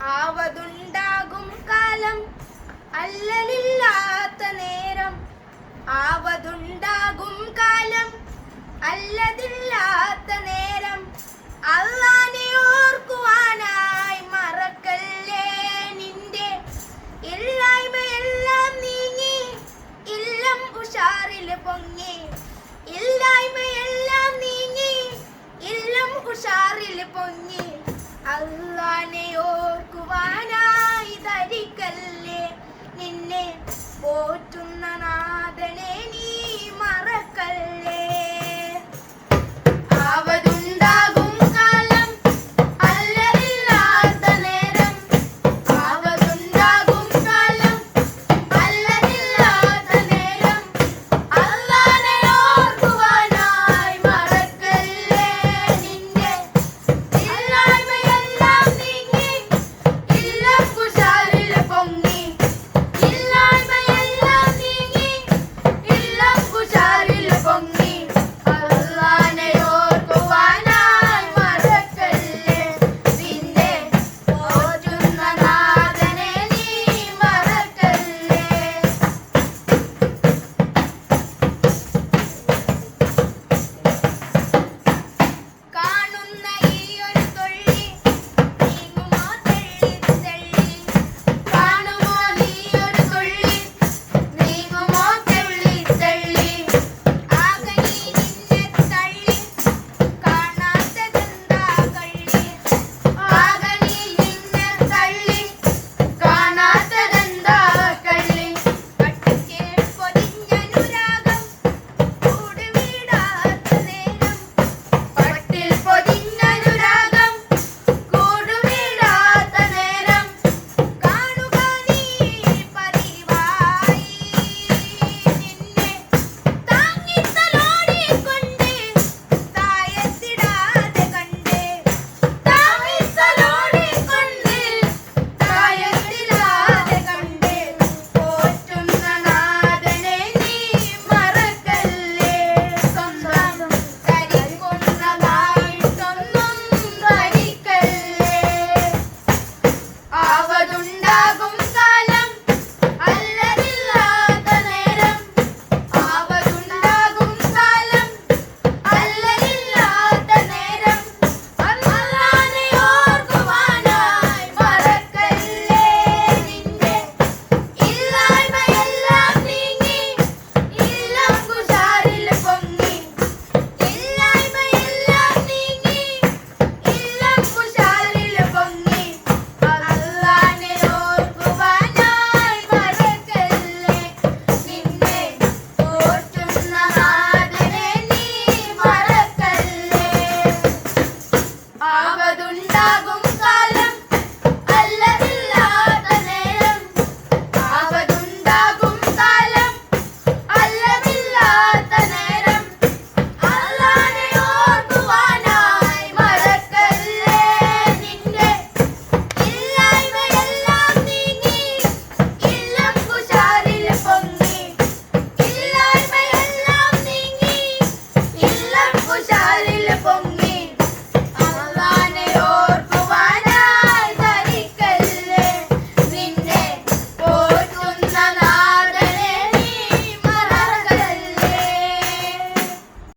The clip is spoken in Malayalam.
ആവതുണ്ടാകും കാലം അല്ലലില്ലാത്ത നേരം. ആവതുണ്ടാകും കാലം അല്ലതില്ലാത്ത നേരം. അള്ളാനെ ഓർക്കുവാനായി മറക്കല്ലേ നിന്റെ? ഇല്ലായ്മയെല്ലാം നീങ്ങി ഇല്ലം ഉഷാറിൽ പൊങ്ങി. ഇല്ലായ്മയെല്ലാം നീങ്ങി ഇല്ലം ഉഷാറിൽ പൊങ്ങി.